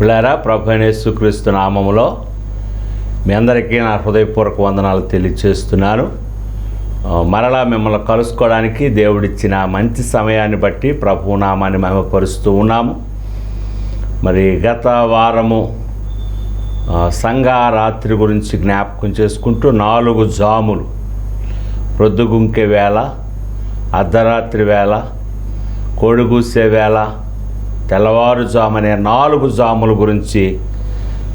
పిల్లారా ప్రభునేసుక్రీస్తు నామములో మీ అందరికీ నా హృదయపూర్వక వందనాలు తెలియచేస్తున్నాను. మరలా మిమ్మల్ని కలుసుకోవడానికి దేవుడిచ్చిన మంచి సమయాన్ని బట్టి ప్రభు నామాన్ని మహిమపరుస్తూ ఉన్నాము. మరి గత వారము సంఘారాత్రి గురించి జ్ఞాపకం చేసుకుంటూ నాలుగు జాములు. ప్రొద్దుగుంకే వేళ అర్ధరాత్రి వేళ కోడిగూసే వేళ తెల్లవారుజామనే నాలుగు జాముల గురించి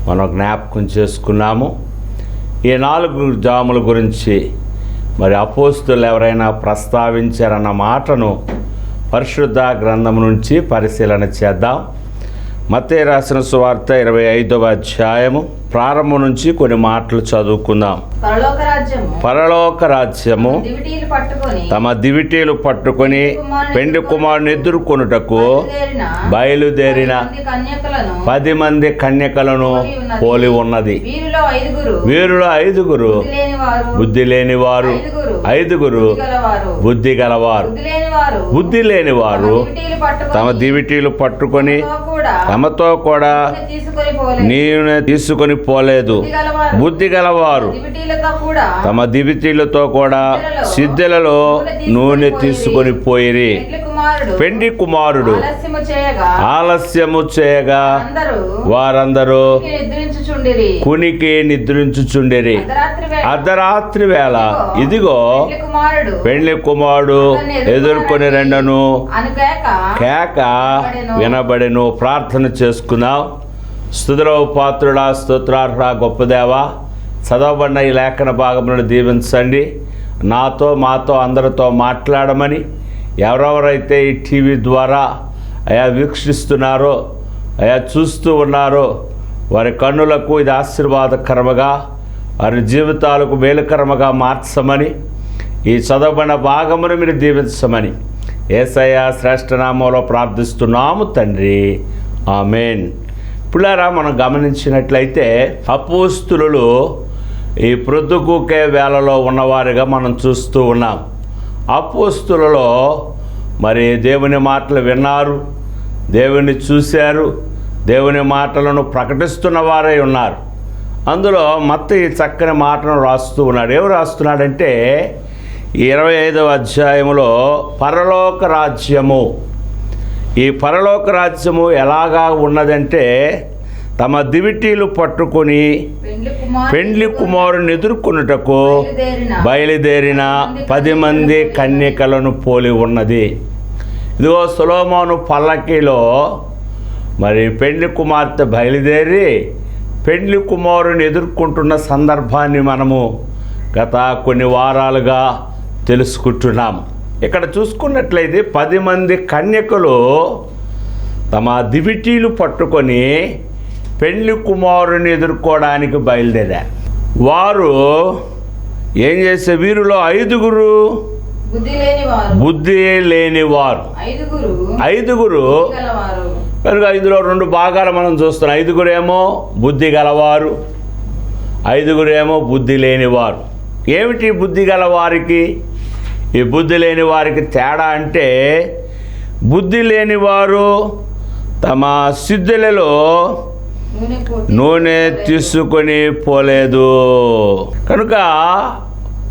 మనం జ్ఞాపకం చేసుకున్నాము. ఈ నాలుగు జాముల గురించి మరి అపోస్తులు ఎవరైనా ప్రస్తావించారన్న మాటను పరిశుద్ధ గ్రంథం నుంచి పరిశీలన చేద్దాం. మతే రాసిన సువార్త ఇరవై ఐదవ అధ్యాయము ప్రారంభం నుంచి కొన్ని మాటలు చదువుకుందాం. పరలోక రాజ్యము తమ దివిటీలు పట్టుకొని పెండి కుమారుని ఎదుర్కొనుటకు బయలుదేరిన పది మంది కన్యకలను పోలి ఉన్నది. వీరిలో ఐదుగురు బుద్ధి లేని వారు ఐదుగురు బుద్ధి గలవారు బుద్ధి లేని వారు తమ దివిటీలు పట్టుకొని తమతో కూడా నూనె తీసుకొని పోలేదు. బుద్ధి గలవారు. తమ దివిటీలతో కూడా సిద్ధెలలో నూనె తీసుకొని పోయిరి. పెండి కుమారుడు. ఆలస్యము చేయగా వారందరూ కునికి నిద్రించుచుండిరి. అర్ధరాత్రి వేళ. ఇదిగో పెండ్లి కుమారుడు. ఎదుర్కొని రెండను కేక. వినబడెను. ప్రార్థన చేసుకుందాం స్థుతిలో పాత్రుడా స్తోత్రార్హ గొప్పదేవా చదవబడిన ఈ లేఖన భాగములను దీవించండి. నాతో మాతో అందరితో మాట్లాడమని ఎవరెవరైతే ఈ టీవీ ద్వారా అయా వీక్షిస్తున్నారో అయా చూస్తూ ఉన్నారో వారి కన్నులకు ఇది ఆశీర్వాదకరముగా వారి జీవితాలకు మేలుకరముగా మార్చమని ఈ చదవబడిన భాగమును మీరు దీవించమని ఏసయ్య శ్రేష్టనామంలో ప్రార్థిస్తున్నాము తండ్రి. ఆమెన్. పిల్లారా మనం గమనించినట్లయితే అపోస్తులు ఈ ప్రొద్దుకూకే వేళలో ఉన్నవారుగా మనం చూస్తూ ఉన్నాం. అపోస్తులలో మరి దేవుని మాటలు విన్నారు దేవుని చూశారు దేవుని మాటలను ప్రకటిస్తున్న వారై ఉన్నారు. అందులో మత్త ఈ చక్కని మాటను రాస్తూ ఉన్నాడు. ఏమి రాస్తున్నాడంటే ఇరవై ఐదవ అధ్యాయంలో పరలోక రాజ్యము. ఈ పరలోక రాజ్యము ఎలాగా ఉన్నదంటే తమ దివిటీలు పట్టుకొని పెండ్లి కుమారుని ఎదుర్కొనుటకు బయలుదేరిన బయలుదేరిన పది మంది కన్యకలను పోలి ఉన్నది. ఇదిగో సులోమోను పల్లకిలో మరి పెండ్లి కుమార్తె బయలుదేరి పెండ్లి కుమారుని ఎదుర్కొంటున్న సందర్భాన్ని మనము గత కొన్ని వారాలుగా తెలుసుకుంటున్నాము ఇక్కడ చూసుకున్నట్లయితే పది మంది కన్యకలు తమ దివిటీలు పట్టుకొని పెళ్ళి కుమారుని ఎదుర్కోవడానికి బయలుదేరారు వారు ఏం చేసే వీరిలో ఐదుగురు బుద్ధి లేని వారు బుద్ధి లేనివారు. ఐదుగురు కనుక ఇందులో రెండు భాగాలు మనం చూస్తున్నాం. ఐదుగురేమో బుద్ధి గలవారు ఐదుగురేమో బుద్ధి లేనివారు. ఏమిటి బుద్ధి గలవారికి? ఈ బుద్ధి లేని వారికి తేడా అంటే బుద్ధి లేనివారు తమ సిద్ధులలో నూనె తీసుకొని పోలేదు. కనుక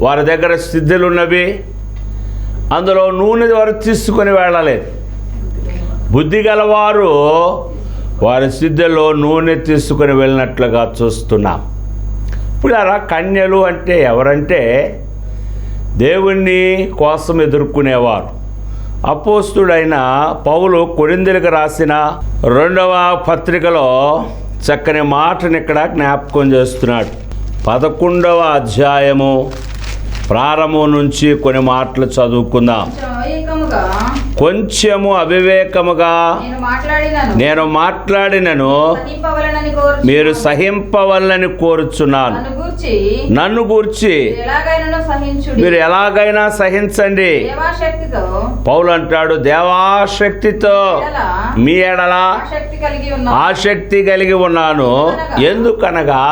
వారి దగ్గర సిద్ధులు ఉన్నవి అందులో నూనె వారు తీసుకొని వెళ్ళలేదు. బుద్ధి గలవారు వారి సిద్ధలో నూనె తీసుకొని వెళ్ళినట్లుగా చూస్తున్నాం. ఇప్పుడు అలా కన్యలు అంటే ఎవరంటే దేవుణ్ణి కోసం ఎదుర్కొనేవారు. అపోస్తుడైన పౌలు కొరిందులకు రాసిన రెండవ పత్రికలో చక్కని మాటను ఇక్కడ జ్ఞాపకం చేస్తున్నాడు. పదకొండవ అధ్యాయము ప్రారంభం నుంచి కొన్ని మాటలు చదువుకుందాం. కొంచెము అవివేకముగా నేను మాట్లాడినాను. మీరు సహింపవల్లని కోరుచున్నాను. నన్ను గూర్చి మీరు ఎలాగైనా సహించండి. పౌలు అంటాడు దేవాశక్తితో మీ ఎడల ఆసక్తి కలిగి ఉన్నాను. ఎందుకనగా?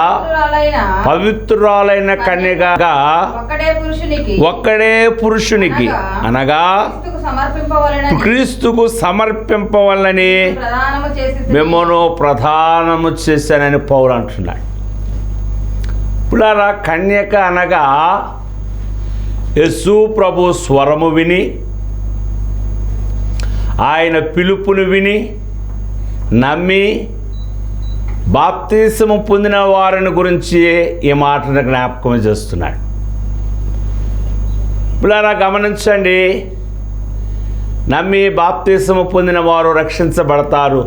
పవిత్రురాలైన కన్యగా. ఒక్కడే పురుషునికి. అనగా క్రీస్తుకు సమర్పింపవలెను చేసి మిమ్మను ప్రధానము చేశానని పౌలు అంటున్నాడు. పులారా కన్యక అనగా యస్సు ప్రభు స్వరము విని ఆయన పిలుపును విని నమ్మి బాప్తీసము పొందిన వారిని గురించి ఈ మాటను జ్ఞాపకం చేస్తున్నాడు. పిల్లరా గమనించండి నమ్మి బాప్తీసము పొందిన వారు రక్షించబడతారు.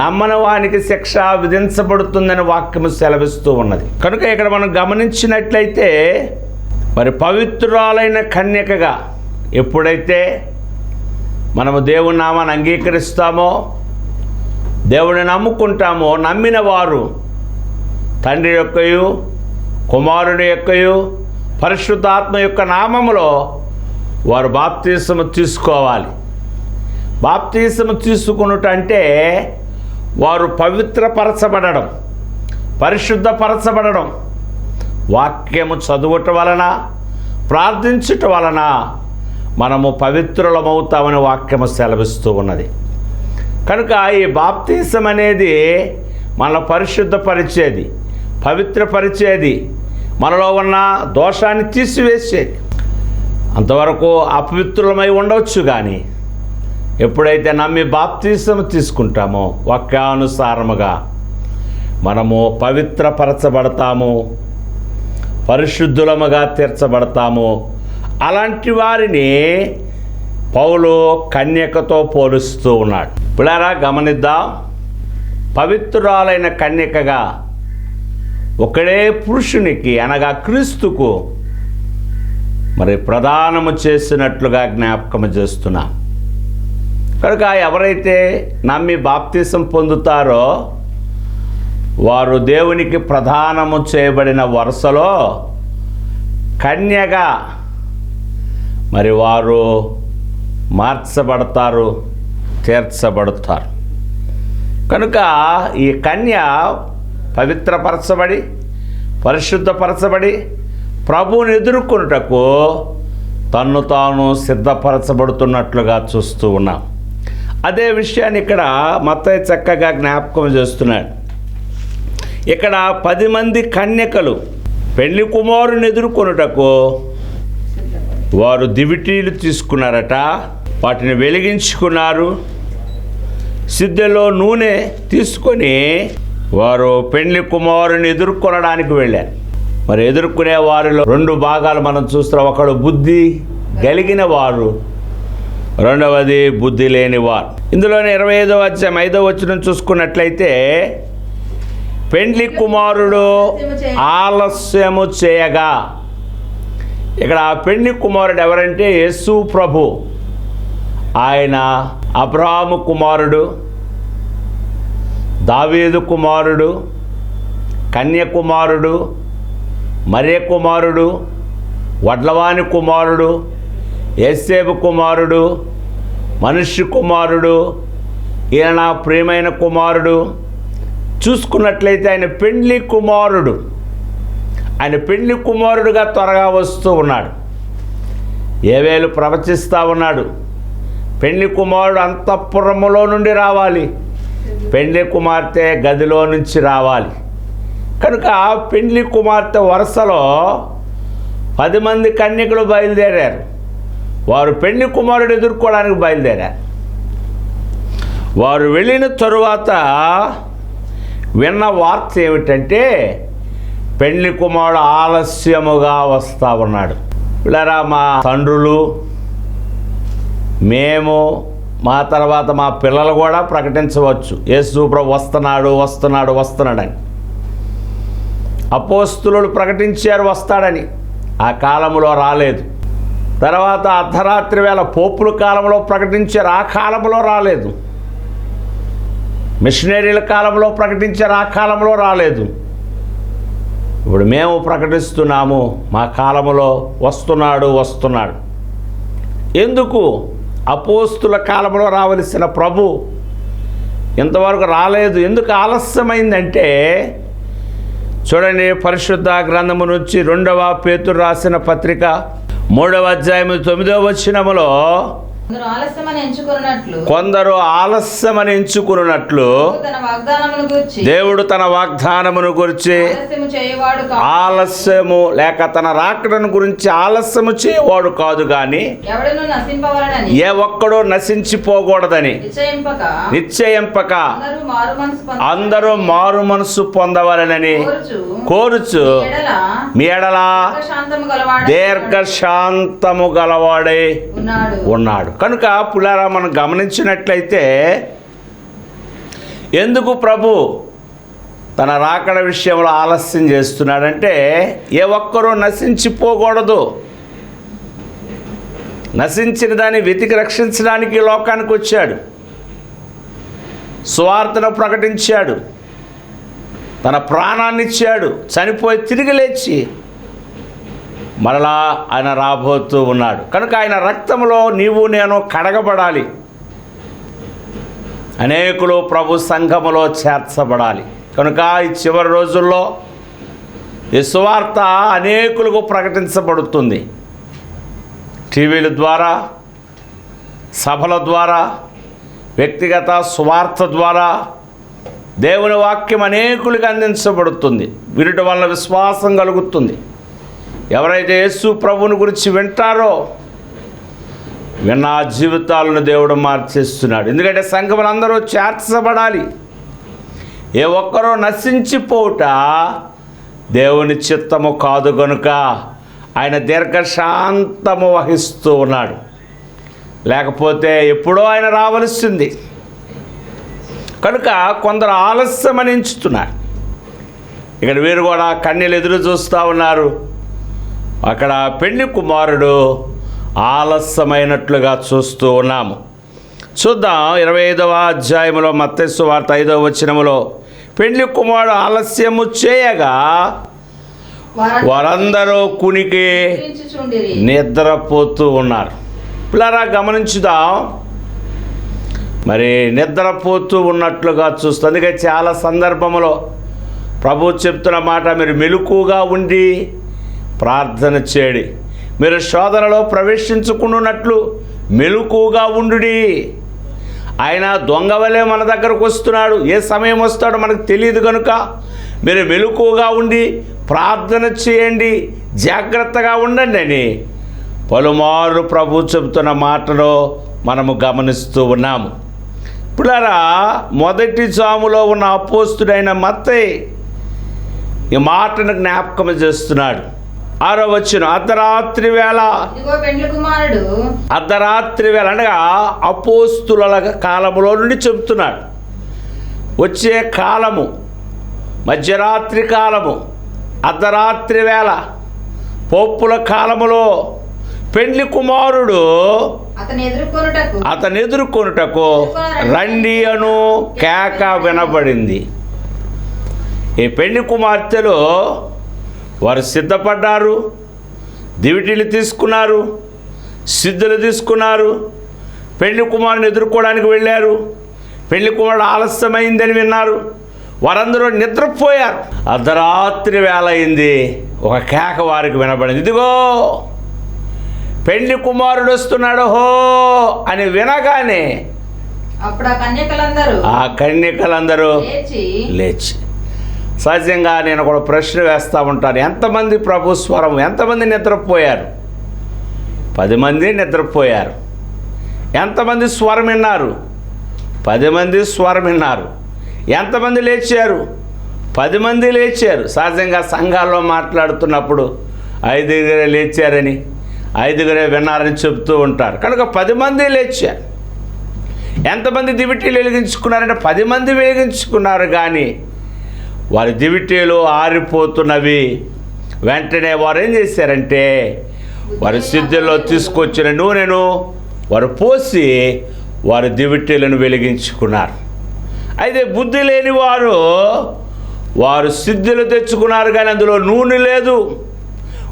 నమ్మని వానికి శిక్ష విధించబడుతుందని వాక్యము సెలవిస్తూ ఉన్నది. కనుక ఇక్కడ మనం గమనించినట్లయితే మరి పవిత్రురాలైన కన్యకగా ఎప్పుడైతే మనము దేవుని నామాన్ని అంగీకరిస్తామో దేవుని నమ్ముకుంటామో నమ్మిన వారు తండ్రి యొక్కయు కుమారుడి యొక్కయు పరిశుద్ధాత్మ యొక్క నామములో వారు బాప్తీసము తీసుకోవాలి. బాప్తీసము తీసుకున్నట్టు అంటే వారు పవిత్రపరచబడడం పరిశుద్ధపరచబడడం వాక్యము చదువుట వలన ప్రార్థించుట వలన మనము పవిత్రులమవుతామని వాక్యము సెలవిస్తూ ఉన్నది. కనుక ఈ బాప్తీసం అనేది మన పరిశుద్ధపరిచేది పవిత్రపరిచేది మనలో ఉన్న దోషాన్ని తీసివేసేది. అంతవరకు అపవిత్రులమై ఉండవచ్చు కానీ ఎప్పుడైతే నమ్మి బాప్తీసం తీసుకుంటామో వాక్యానుసారముగా మనము పవిత్రపరచబడతాము పరిశుద్ధులముగా తీర్చబడతాము. అలాంటి వారిని పౌలు కన్యకతో పోలుస్తూ ఉన్నాడు. పిల్లరా గమనిద్దాం. పవిత్రురాలైన కన్యకగా ఒకడే పురుషునికి అనగా క్రీస్తుకు మరి ప్రదానము చేసినట్లుగా జ్ఞాపకము చేస్తున్నా. కనుక ఎవరైతే నమ్మి బాప్తీసం పొందుతారో వారు దేవునికి ప్రధానము చేయబడిన వరుసలో కన్యగా మరి వారు మార్చబడతారు తీర్చబడతారు. కనుక ఈ కన్య పవిత్రపరచబడి పరిశుద్ధపరచబడి ప్రభువుని ఎదుర్కొనుటకు తన్ను తాను సిద్ధపరచబడుతున్నట్లుగా చూస్తూ ఉన్నాం. అదే విషయాన్ని ఇక్కడ మత్తయ్య చక్కగా జ్ఞాపకం చేస్తున్నాడు. ఇక్కడ పది మంది కన్యకలు పెళ్ళి కుమారుని ఎదుర్కొనుటకు వారు దివిటీలు తీసుకున్నారట వాటిని వెలిగించుకున్నారు. సిద్ధలో నూనె తీసుకొని వారు పెళ్ళి కుమారుని ఎదుర్కొనడానికి వెళ్ళారు. మరి ఎదుర్కొనే వారిలో రెండు భాగాలు మనం చూస్తున్నాం. ఒకడు బుద్ధి కలిగిన వారు రెండవది బుద్ధి లేని వారు. ఇందులోనే ఇరవై ఐదో వచ్చాం ఐదో వచ్చిన చూసుకున్నట్లయితే పెండ్లి కుమారుడు ఆలస్యము చేయగా ఇక్కడ ఆ పెండ్లి కుమారుడు ఎవరంటే యేసు ప్రభు. ఆయన అబ్రాహము కుమారుడు దావీదు కుమారుడు కన్యకుమారుడు మరే కుమారుడు వడ్లవాని కుమారుడు ఎస్సేపు కుమారుడు మనుష్య కుమారుడు ఈయన నా ప్రియమైన కుమారుడు. చూసుకున్నట్లయితే ఆయన పెండ్లి కుమారుడు. ఆయన పెండ్లి కుమారుడుగా త్వరగా వస్తూ ఉన్నాడు. ఏవేలు ప్రవచిస్తూ ఉన్నాడు. పెండ్లి కుమారుడు అంతఃపురములో నుండి రావాలి. పెండ్లి కుమార్తె గదిలో నుంచి రావాలి. కనుక పెండ్లి కుమార్తె వరుసలో పది మంది కన్యకులు బయలుదేరారు. వారు పెళ్ళి కుమారుడు ఎదుర్కోవడానికి బయలుదేరారు. వారు వెళ్ళిన తరువాత విన్న వార్త ఏమిటంటే పెళ్ళి కుమారుడు ఆలస్యముగా వస్తా ఉన్నాడు. ఇలా మా తండ్రులు మేము మా తర్వాత మా పిల్లలు కూడా ప్రకటించవచ్చు. యేసు ప్రభు వస్తున్నాడు వస్తున్నాడు వస్తున్నాడని. అపోస్తులు ప్రకటించారు వస్తాడని. ఆ కాలంలో రాలేదు. తర్వాత అర్ధరాత్రి వేళ పోపుల కాలంలో ప్రకటించారు ఆ కాలంలో రాలేదు. మిషనరీల కాలంలో ప్రకటించారు ఆ కాలంలో రాలేదు. ఇప్పుడు మేము ప్రకటిస్తున్నాము మా కాలంలో వస్తున్నాడు వస్తున్నాడు. ఎందుకు? అపోస్తుల కాలంలో రావలసిన ప్రభు ఇంతవరకు రాలేదు. ఎందుకు ఆలస్యమైందంటే చూడండి పరిశుద్ధ గ్రంథము నుంచి రెండవ పేతురు రాసిన పత్రిక మూడవ అధ్యాయము తొమ్మిదవ వచ్చినములో కొందరు ఆలస్యమని ఎంచుకున్నట్లు దేవుడు తన వాగ్దానమును గురించి ఆలస్యము లేక తన రాకడను గురించి ఆలస్యము చేయవాడు కాదు నశింపవలనని ఏ ఒక్కడో నశించిపోకూడదని నిశ్చయింపక అందరూ మారు మనసు పొంది అందరూ మారు మనసు పొందవలనని కోరుచు. మీ ఎడల గలవాడు దీర్ఘశాంతము గలవాడై ఉన్నాడు. కనుక పులారా మనం గమనించినట్లయితే ఎందుకు ప్రభు తన రాకడ విషయంలో ఆలస్యం చేస్తున్నాడంటే ఏ ఒక్కరూ నశించిపోకూడదు. నశించిన దాన్ని వెతికి రక్షించడానికి లోకానికి వచ్చాడు. స్వార్థను ప్రకటించాడు. తన ప్రాణాన్ని ఇచ్చాడు. చనిపోయి తిరిగి లేచి మరలా ఆయన రాబోతూ ఉన్నాడు. కనుక ఆయన రక్తంలో నీవు నేను కడగబడాలి. అనేకులు ప్రభు సంఘములో చేర్చబడాలి. కనుక ఈ చివరి రోజుల్లో ఈ సువార్త అనేకులకు ప్రకటించబడుతుంది. టీవీల ద్వారా సభల ద్వారా వ్యక్తిగత స్వార్థ ద్వారా దేవుని వాక్యం అనేకులకు అందించబడుతుంది. వీరిటి వల్ల విశ్వాసం కలుగుతుంది. ఎవరైతే యేసు ప్రభుని గురించి వింటారో విన్న జీవితాలను దేవుడు మార్చేస్తున్నాడు. ఎందుకంటే సంఘములందరూ చేర్చబడాలి. ఏ ఒక్కరూ నశించిపోవుట దేవుని చిత్తము కాదు కనుక ఆయన దీర్ఘశాంతము వహిస్తూ ఉన్నాడు. లేకపోతే ఎప్పుడో ఆయన రావలసింది. కనుక కొందరు ఆలస్యమనించుతున్నారు. ఇక్కడ వీరు కూడా కన్నీళ్ళు ఎదురు చూస్తూ ఉన్నారు. అక్కడ పెళ్ళి కుమారుడు ఆలస్యమైనట్లుగా చూస్తూ ఉన్నాము. చూద్దాం ఇరవై ఐదవ అధ్యాయంలో మత్తస్సు వార్త ఐదవ వచనములో పెళ్ళి కుమారుడు ఆలస్యము చేయగా వారందరూ కునికి నిద్రపోతూ ఉన్నారు. పిల్లరా గమనించుదాం. మరి నిద్రపోతూ ఉన్నట్లుగా చూస్తూ అందుకే చాలా సందర్భంలో ప్రభు చెప్తున్న మాట మీరు మెలకుగా ఉండి ప్రార్థన చేయడి మీరు శోధనలో ప్రవేశించుకున్నట్లు మెలుకుగా ఉండుడి. ఆయన దొంగవలే మన దగ్గరకు వస్తున్నాడు. ఏ సమయం వస్తాడో మనకు తెలియదు కనుక మీరు మెలుకుగా ఉండి ప్రార్థన చేయండి. జాగ్రత్తగా ఉండండి అని పలుమారు ప్రభు చెబుతున్న మాటలో మనము గమనిస్తూ ఉన్నాము. ఇప్పుడారా మొదటి జాములో ఉన్న అపోస్తుడైన మత్తయి ఈ మాటను జ్ఞాపకం చేస్తున్నాడు. ఆరో వచ్చిన అర్ధరాత్రి వేళ. కుమారుడు. అర్ధరాత్రి వేళ అనగా అపోస్తుల కాలములో నుండి చెబుతున్నాడు. వచ్చే కాలము మధ్యరాత్రి కాలము అర్ధరాత్రి వేళ పోప్పుల కాలములో పెండ్లి కుమారుడు అతని ఎదుర్కొనుటకు. అతను ఎదుర్కొనుటకు రండి అను కేక వినబడింది. ఈ పెళ్ళి కుమార్తెలు వారు సిద్ధపడ్డారు దివిటీలు తీసుకున్నారు సిద్ధులు తీసుకున్నారు పెళ్ళి కుమారుని ఎదుర్కోవడానికి వెళ్ళారు. పెళ్ళి కుమారుడు ఆలస్యమైందని విన్నారు. వారందరూ నిద్రపోయారు. అర్ధరాత్రి వేళ అయింది ఒక కేక వారికి వినబడింది. ఇదిగో పెళ్ళి కుమారుడు వస్తున్నాడు. హో అని వినగానే ఆ కన్యకలందరూ ఆ కన్యకలందరూ లేచి లేచి సహజంగా నేను ఒక ప్రశ్న వేస్తూ ఉంటాను. ఎంతమంది ప్రభు స్వరం ఎంతమంది నిద్రపోయారు? పది మంది నిద్రపోయారు. ఎంతమంది స్వరం విన్నారు? పది మంది స్వరం విన్నారు. ఎంతమంది లేచారు? పది మంది లేచారు. సహజంగా సంఘాల్లో మాట్లాడుతున్నప్పుడు ఐదుగురే లేచారని ఐదుగురే విన్నారని చెప్తూ ఉంటారు. కనుక పది మంది లేచారు. ఎంతమంది దివిటీలు వెలిగించుకున్నారంటే పది మంది వెలిగించుకున్నారు కానీ వారి దివిటీలు ఆరిపోతున్నవి. వెంటనే వారు ఏం చేశారంటే వారి సిద్ధుల్లో తీసుకొచ్చిన నూనెను వారు పోసి వారి దివిటీలను వెలిగించుకున్నారు. అయితే బుద్ధి లేని వారు వారు సిద్ధులు తెచ్చుకున్నారు కానీ అందులో నూనె లేదు.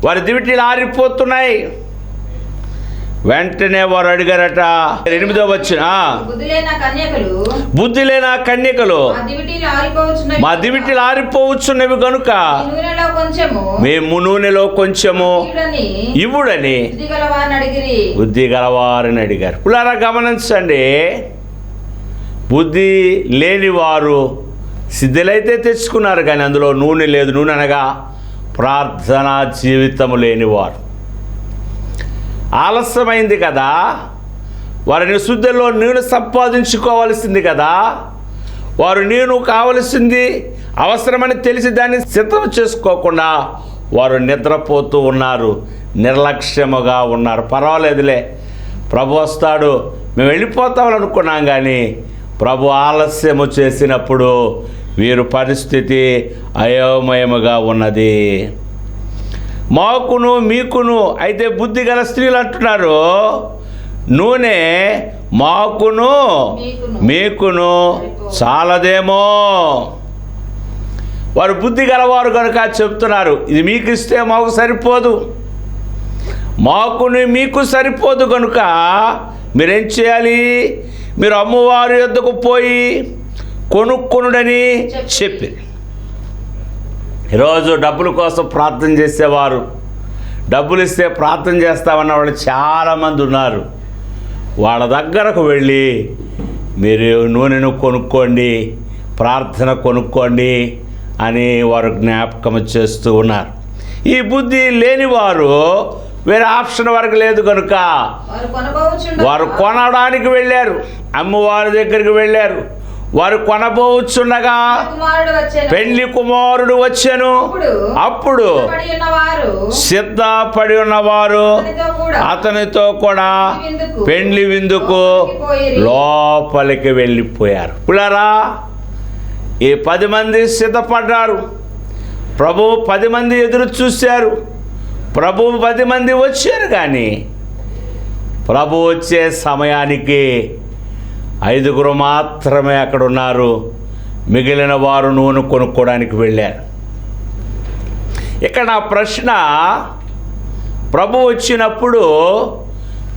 వారి దివిటీలు ఆరిపోతున్నాయి. వెంటనే వారు అడిగారట. ఎనిమిదో వచ్చిన బుద్ధి లేని కన్యకలు. మా దివిటీలు ఆరిపోవచ్చున్నవి. కనుక మేము నూనెలో కొంచెము ఇవ్వుడని బుద్ధి గలవారని అడిగారు. పులారా గమనించండి. బుద్ధి లేనివారు సిద్ధులైతే తెచ్చుకున్నారు కానీ అందులో నూనె లేదు. నూనె అనగా ప్రార్థనా జీవితము లేనివారు. ఆలస్యమైంది కదా. వారిని శుద్ధిలో నేను సంపాదించుకోవాల్సింది కదా. వారు నేను కావలసింది అవసరమని తెలిసి దాన్ని సిద్ధం చేసుకోకుండా వారు నిద్రపోతూ ఉన్నారు. నిర్లక్ష్యముగా ఉన్నారు. పర్వాలేదులే. ప్రభు వస్తాడు. మేము వెళ్ళిపోతామని అనుకున్నాం కానీ ప్రభు ఆలస్యము చేసినప్పుడు వీరు పరిస్థితి అయోమయముగా ఉన్నది. మాకును మీకును అయితే బుద్ధి గల స్త్రీలు అంటున్నారు. నూనె మాకును మీకును. చాలదేమో. వారు బుద్ధి గలవారు కనుక చెప్తున్నారు ఇది మీకు ఇస్తే మాకు సరిపోదు. మాకుని మీకు సరిపోదు కనుక మీరేం చేయాలి? మీరు అమ్మవారి యొద్దకు పోయి కొనుక్కొనుడని చెప్పి. ఈరోజు డబ్బుల కోసం ప్రార్థన చేసేవారు. డబ్బులు ఇస్తే ప్రార్థన చేస్తామన్న వాళ్ళు చాలామంది ఉన్నారు. వాళ్ళ దగ్గరకు వెళ్ళి మీరు నూనెను కొనుక్కోండి ప్రార్థన కొనుక్కోండి అని వారు జ్ఞాపకం చేస్తూ ఉన్నారు. ఈ బుద్ధి లేనివారు వేరే ఆప్షన్ వరకు లేదు కనుక వారు కొనడానికి వెళ్ళారు. అమ్మవారి దగ్గరికి వెళ్ళారు. వారు కొనబోచుండగా పెళ్ళి కుమారుడు వచ్చాను. అప్పుడు అప్పుడు పడి ఉన్నవారు సిద్ధపడి ఉన్నవారు అతనితో కూడా పెండ్లి విందుకు లోపలికి వెళ్ళిపోయారు. పులారా ఈ పది మంది సిద్ధపడ్డారు. ప్రభువు పది మంది ఎదురు చూశారు. ప్రభువు పది మంది వచ్చారు కానీ ప్రభు వచ్చే సమయానికి ఐదుగురు మాత్రమే అక్కడ ఉన్నారు మిగిలిన వారు నూనె కొనుక్కోవడానికి వెళ్ళారు. ఇక్కడ నా ప్రశ్న ప్రభు వచ్చినప్పుడు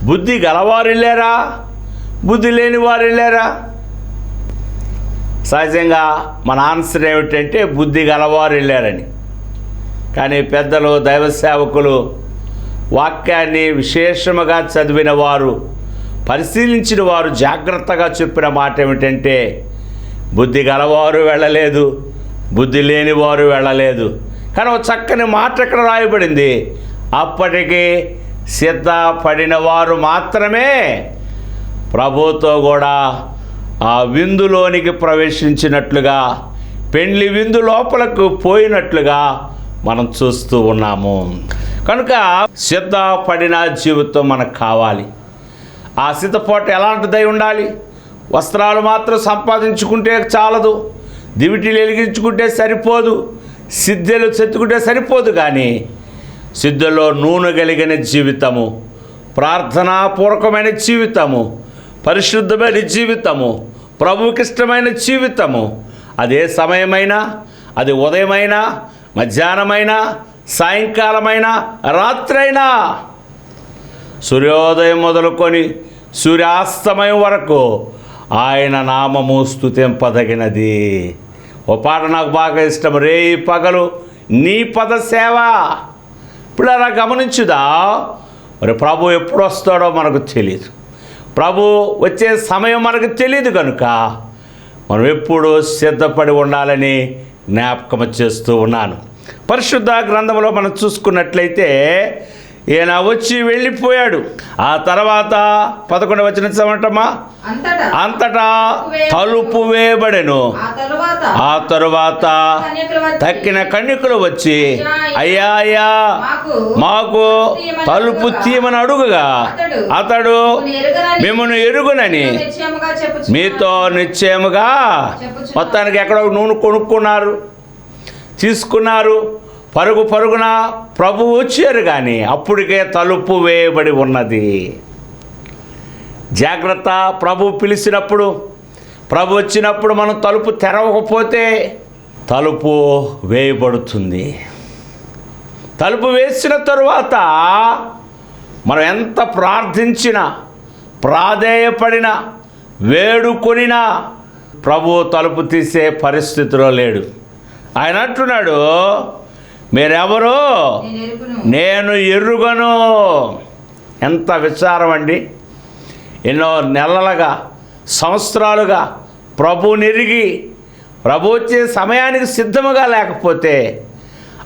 బుద్ధి గలవారు వెళ్ళారా బుద్ధి లేని వారు వెళ్ళారా సహజంగా మన ఆన్సర్ ఏమిటంటే బుద్ధి గలవారు వెళ్ళారని కానీ పెద్దలు దైవ సేవకులు వాక్యాన్ని విశేషముగా చదివిన వారు పరిశీలించిన వారు జాగ్రత్తగా చెప్పిన మాట ఏమిటంటే బుద్ధి గలవారు వెళ్ళలేదు బుద్ధి లేని వారు వెళ్ళలేదు. కానీ ఒక చక్కని మాట ఇక్కడ రాయబడింది. అప్పటికి సిద్ధపడిన వారు మాత్రమే ప్రభుతో కూడా ఆ విందులోనికి ప్రవేశించినట్లుగా పెండ్లి విందు లోపలకు పోయినట్లుగా మనం చూస్తూ ఉన్నాము. కనుక సిద్ధపడిన జీవితం మనకు కావాలి. ఆ సిద్ధపాటు ఎలాంటిదై ఉండాలి? వస్త్రాలు మాత్రం సంపాదించుకుంటే చాలదు. దివిటీలు వెలిగించుకుంటే సరిపోదు. సిద్ధలు చెత్తుకుంటే సరిపోదు కానీ సిద్ధలో నూనె కలిగిన జీవితము ప్రార్థనాపూర్వకమైన జీవితము పరిశుద్ధమైన జీవితము ప్రభుకిష్టమైన జీవితము అదే సమయమైనా అది ఉదయమైనా మధ్యాహ్నమైనా సాయంకాలమైనా రాత్రైనా. సూర్యోదయం మొదలుకొని సూర్యాస్తమయం వరకు ఆయన నామము స్థుతింపదగినది ఓ పాట నాకు బాగా ఇష్టం. రే పగలు నీ పద సేవ. ఇప్పుడు అలా గమనించుదా? మరి ప్రభు ఎప్పుడు వస్తాడో మనకు తెలియదు ప్రభు వచ్చే సమయం మనకు తెలియదు కనుక మనం ఎప్పుడు సిద్ధపడి ఉండాలని జ్ఞాపకం చేస్తూ ఉన్నాను. పరిశుద్ధ గ్రంథంలో మనం చూసుకున్నట్లయితే ఈయన వచ్చి వెళ్ళిపోయాడు. ఆ తర్వాత పదకొండు వచ్చిన చమటమా అంతటా. తలుపు వేయబడెను. ఆ తరువాత. తక్కిన కన్యకులు వచ్చి అయ్యా అయ్యా మాకు తలుపు తీయమని అడుగుగా. అతడు మిమ్మల్ని ఎరుగునని. మీతో నిశ్చయముగా మొత్తానికి ఎక్కడో నూనె కొనుక్కున్నారు తీసుకున్నారు. పరుగు పరుగున ప్రభు వచ్చారు కానీ అప్పటికే తలుపు వేయబడి ఉన్నది. జాగ్రత్త ప్రభు పిలిచినప్పుడు ప్రభు వచ్చినప్పుడు మనం తలుపు తెరవకపోతే తలుపు వేయబడుతుంది. తలుపు వేసిన తరువాత మనం ఎంత ప్రార్థించినా ప్రాధేయపడినా వేడుకొనినా ప్రభు తలుపు తీసే పరిస్థితిలో లేడు. ఆయన అంటున్నాడు మీరెవరో? నేను ఎరుగును. ఎంత విచారం అండి. ఎన్నో నెలలుగా సంవత్సరాలుగా ప్రభు నెరిగి ప్రభు వచ్చే సమయానికి సిద్ధముగా లేకపోతే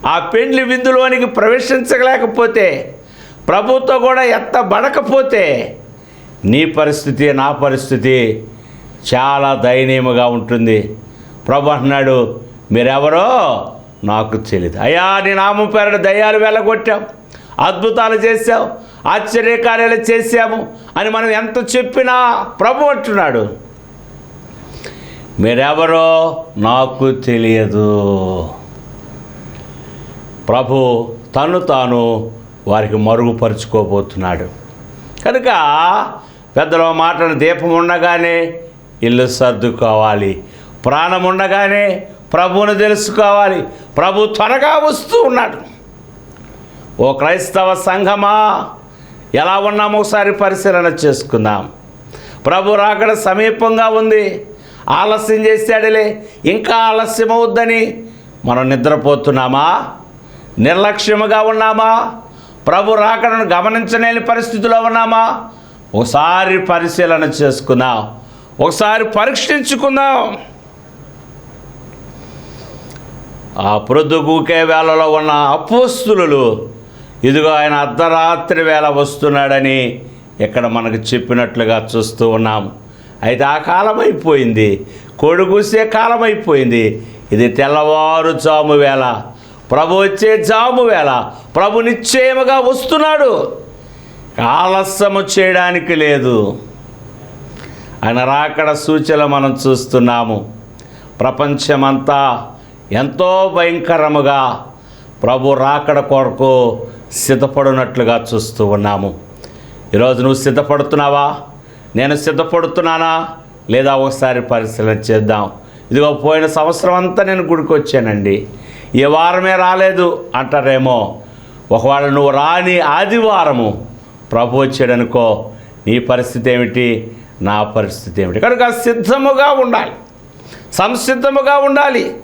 ఆ పెండ్లి విందులోనికి ప్రవేశించలేకపోతే ప్రభుతో కూడా ఎత్తబడకపోతే నీ పరిస్థితి నా పరిస్థితి చాలా దయనీయముగా ఉంటుంది. ప్రభు అంటున్నాడు మీరెవరో? నాకు తెలియదు. అయ్యా నీ నామం పేరున దయ్యాలు వెళ్ళగొట్టాం. అద్భుతాలు చేశావు ఆశ్చర్యకార్యాలు చేశాము. అని మనం ఎంత చెప్పినా ప్రభు అంటున్నాడు. మీరెవరో నాకు తెలియదు. ప్రభు తను తాను వారికి మరుగుపరుచుకోబోతున్నాడు. కనుక పెద్దల మాటలు దీపం ఉండగానే ఇల్లు సర్దుకోవాలి. ప్రాణం ఉండగానే ప్రభువును తెలుసుకోవాలి. ప్రభు త్వరగా వస్తూ ఉన్నాడు. ఓ క్రైస్తవ సంఘమా ఎలా ఉన్నామో ఒకసారి పరిశీలన చేసుకుందాం. ప్రభు రాకడ సమీపంగా ఉంది. ఆలస్యం చేశాడులే ఇంకా ఆలస్యం అవుద్దని మనం నిద్రపోతున్నామా? నిర్లక్ష్యముగా ఉన్నామా? ప్రభు రాకడను గమనించలేని పరిస్థితిలో ఉన్నామా? ఒకసారి పరిశీలన చేసుకుందాం. ఒకసారి పరీక్షించుకుందాం. ఆ ప్రొద్దుగూకే వేళలో ఉన్న అపోస్తులు ఇదిగో ఆయన అర్ధరాత్రి వేళ వస్తున్నాడని ఇక్కడ మనకు చెప్పినట్లుగా చూస్తూ ఉన్నాం. అయితే ఆ కాలం అయిపోయింది కొడుకూసే కాలం అయిపోయింది ఇది తెల్లవారు జాము వేళ. ప్రభు వచ్చే జాము వేళ. ప్రభు నిశ్చయముగా వస్తున్నాడు. ఆలస్యము చేయడానికి లేదు. ఆయన రాకడ సూచనలు మనం చూస్తున్నాము. ప్రపంచమంతా ఎంతో భయంకరముగా ప్రభు రాకడ కొరకు సిద్ధపడినట్లుగా చూస్తూ ఉన్నాము. ఈరోజు నువ్వు సిద్ధపడుతున్నావా? నేను సిద్ధపడుతున్నానా? లేదా ఒకసారి పరిశీలన చేద్దాం. ఇదిగో పోయిన సంవత్సరం అంతా నేను గుడికి వచ్చానండి. ఏ వారమే రాలేదు అంటారేమో. ఒకవేళ నువ్వు రాని ఆదివారము ప్రభు వచ్చాడనుకో నీ పరిస్థితి ఏమిటి? నా పరిస్థితి ఏమిటి? కనుక సిద్ధముగా ఉండాలి. సంసిద్ధముగా ఉండాలి.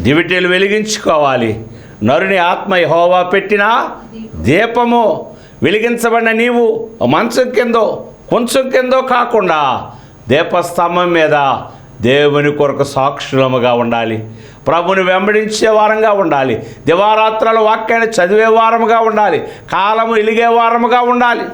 దివిటీలు వెలిగించుకోవాలి. నరుని ఆత్మ యెహోవా పెట్టిన దీపము వెలిగించబడిన నీవు మంచం కిందో కొంచెం కిందో కాకుండా దీపస్తంభం మీద దేవుని కొరకు సాక్షులముగా ఉండాలి. ప్రభుని వెంబడించే వారంగా ఉండాలి. దివారాత్రాల వాక్యాన్ని చదివే వారముగా ఉండాలి. కాలము ఇలిగే వారముగా ఉండాలి.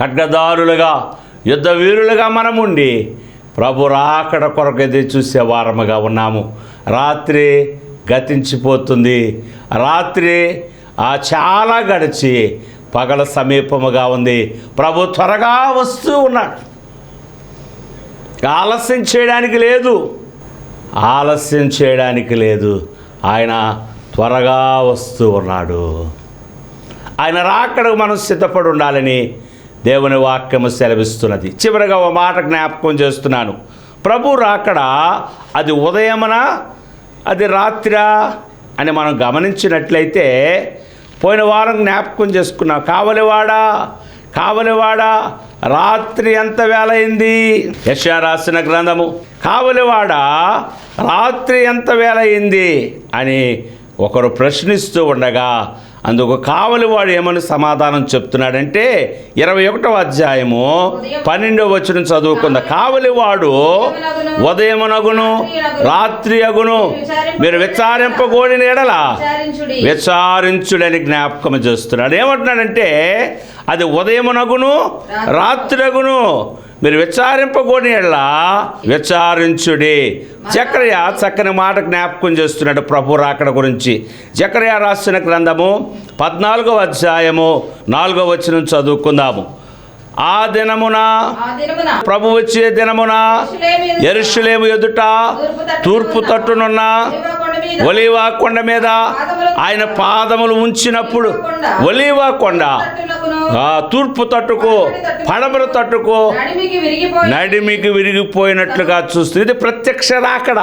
ఖడ్గదారులుగా యుద్ధ వీరులుగా మనం ఉండి ప్రభు రాకడ కొరకు ఎదురు చూసే వారముగా ఉన్నాము. రాత్రి గతించిపోతుంది. రాత్రి ఆ చాలా గడిచి పగల సమీపముగా ఉంది. ప్రభు త్వరగా వస్తూ ఉన్నాడు. ఆలస్యం చేయడానికి లేదు. ఆలస్యం చేయడానికి లేదు. ఆయన త్వరగా వస్తూ ఉన్నాడు. ఆయన రాకడకు మనం సిద్ధపడి ఉండాలని దేవుని వాక్యము సెలవిస్తున్నది. చివరిగా ఒక మాట జ్ఞాపకం చేస్తున్నాను. ప్రభు రాకడ అది ఉదయమన అది రాత్రా అని మనం గమనించినట్లయితే పోయిన వారం జ్ఞాపకం చేసుకున్నాం. కావలివాడా? కావలివాడా? రాత్రి ఎంత వేల అయింది యశా రాసిన గ్రంథము. కావలివాడా? రాత్రి ఎంత వేల అయింది అని ఒకరు ప్రశ్నిస్తూ ఉండగా అందుకు కావలివాడు ఏమని సమాధానం చెప్తున్నాడంటే ఇరవై ఒకటో అధ్యాయము పన్నెండవ వచ్చిన చదువుకుంద. కావలివాడు ఉదయమునగును రాత్రి అగును. మీరు విచారింపగోడిన ఎడల విచారించుడని జ్ఞాపకం చేస్తున్నాడు. ఏమంటున్నాడంటే అది ఉదయమునగును రాత్రి అగును. మీరు విచారింపకూడని విచారించుడి. చక్రయ చక్కని మాట జ్ఞాపకం చేస్తున్నాడు ప్రభు రాకడ గురించి. చక్రయ రాసిన గ్రంథము పద్నాలుగవ అధ్యాయము నాలుగవ వచనం చదువుకుందాము. ఆ దినమున ప్రభు వచ్చే దినమున ఎరుషులేము ఎదుట తూర్పు తట్టునున్న ఒలీవ కొండ మీద ఆయన పాదములు ఉంచినప్పుడు ఒలీవా కొండ తూర్పు తట్టుకు పడమర తట్టుకు. నడిమికి విరిగిపోయి నడిమికి విరిగిపోయినట్లుగా చూస్తుంది. ఇది ప్రత్యక్ష రాకడ.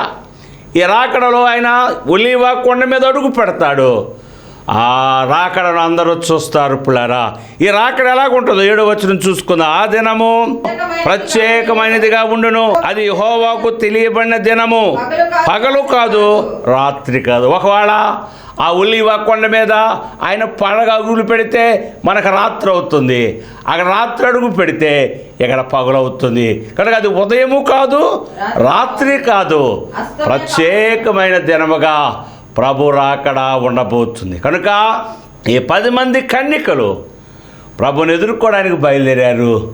ఈ రాకడలో ఆయన ఒలీవా కొండ మీద అడుగు పెడతాడు. ఆ రాకడను అందరూ చూస్తారు పిల్లరా ఈ రాకడ ఎలాగుంటుందో ఏడో వచ్చిన చూసుకుందాం. ఆ దినము ప్రత్యేకమైనదిగా ఉండును. అది హోవాకు తెలియబడిన దినము. పగలు కాదు రాత్రి కాదు. ఒకవేళ ఆ ఉల్లివ కొండ మీద ఆయన పడగ అడుగులు పెడితే మనకు రాత్రి అవుతుంది. అక్కడ రాత్రి అడుగు పెడితే ఇక్కడ పగలవుతుంది కనుక అది ఉదయము కాదు రాత్రి కాదు. ప్రత్యేకమైన దినముగా ప్రభు రాకడా ఉండబోతుంది. కనుక ఈ పది మంది కన్నికలు ప్రభుని ఎదుర్కోవడానికి బయలుదేరారు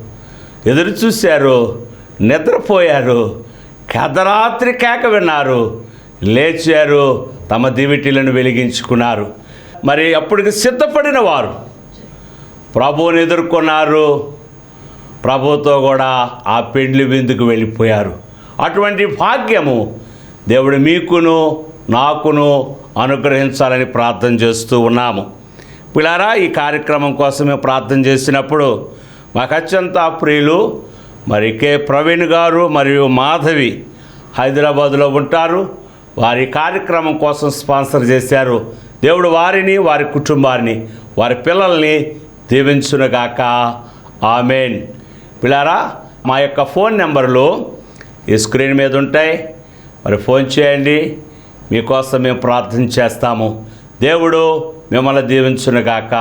ఎదురు చూశారు నిద్రపోయారు కథరాత్రి కేక విన్నారు లేచారు తమ దివిటీలను వెలిగించుకున్నారు. మరి అప్పటికి సిద్ధపడిన వారు ప్రభువుని ఎదుర్కొన్నారు ప్రభుతో కూడా ఆ పెండ్లి విందుకు వెళ్ళిపోయారు. అటువంటి భాగ్యము దేవుడు మీకును నాకును అనుగ్రహించాలని ప్రార్థన చేస్తూ ఉన్నాము. పిల్లారా ఈ కార్యక్రమం కోసం మేము ప్రార్థన చేసినప్పుడు మాకు అత్యంత ప్రియులు మరి కే. ప్రవీణ్ గారు మరియు మాధవి హైదరాబాదులో ఉంటారు. వారి కార్యక్రమం కోసం స్పాన్సర్ చేశారు. దేవుడు వారిని వారి కుటుంబాన్ని వారి పిల్లల్ని దీవించునుగాక. ఆమెన్. పిల్లారా మా యొక్క ఫోన్ నెంబర్లు ఈ స్క్రీన్ మీద ఉంటాయి. మరి ఫోన్ చేయండి. మీకోసం మేము ప్రార్థన చేస్తాము. దేవుడు మిమ్మల్ని దీవించునుగాక.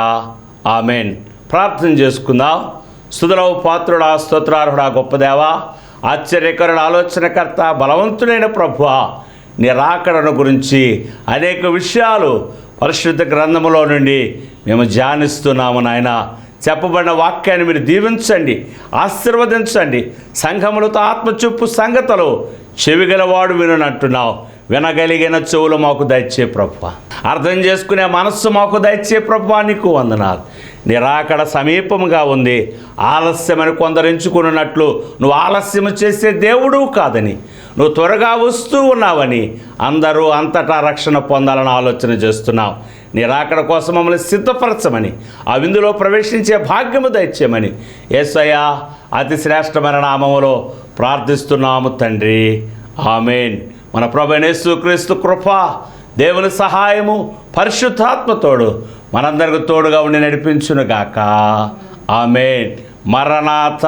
ఆమెన్. ప్రార్థన చేసుకుందాం. సుధరవు పాత్రుడా స్తోత్రార్హుడా గొప్పదేవా ఆశ్చర్యకరుడు ఆలోచనకర్త బలవంతుడైన ప్రభువ నీ రాకడను గురించి అనేక విషయాలు పరిశుద్ధ గ్రంథములో నుండి మేము ధ్యానిస్తున్నాము నాయన. చెప్పబడిన వాక్యాన్ని మీరు దీవించండి ఆశీర్వదించండి. సంఘములతో ఆత్మచూపు సంగతలు చెవిగలవాడు విననంటున్నావు. వినగలిగిన చెవులు మాకు దయచే ప్రభు అర్థం చేసుకునే మనస్సు మాకు దయచే ప్రభు నీకు వందనాలు. నిరాకడ సమీపముగా ఉంది. ఆలస్యమని కొందరు ఎంచుకున్నట్లు నువ్వు ఆలస్యం చేసే దేవుడు కాదని నువ్వు త్వరగా వస్తూ ఉన్నావని అందరూ అంతటా రక్షణ పొందాలని ఆలోచన చేస్తున్నావు. నిరాకడ కోసం మమ్మల్ని సిద్ధపరచమని ఆ విందులో ప్రవేశించే భాగ్యము దయచేయమని యేసయ్య అతి శ్రేష్టమైన నామములో ప్రార్థిస్తున్నాము తండ్రి. ఆమెన్. మన ప్రభనేసు క్రీస్తు కృప దేవుని సహాయము పరిశుద్ధాత్మతోడు మనందరికి తోడుగా ఉండి నడిపించునుగాక. ఆమెన్. మరణాత.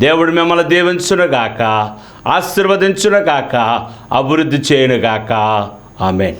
దేవుడు మిమ్మల్ని దీవించునుగాక ఆశీర్వదించునుగాక అభివృద్ధి చేయునుగాక. ఆమెన్.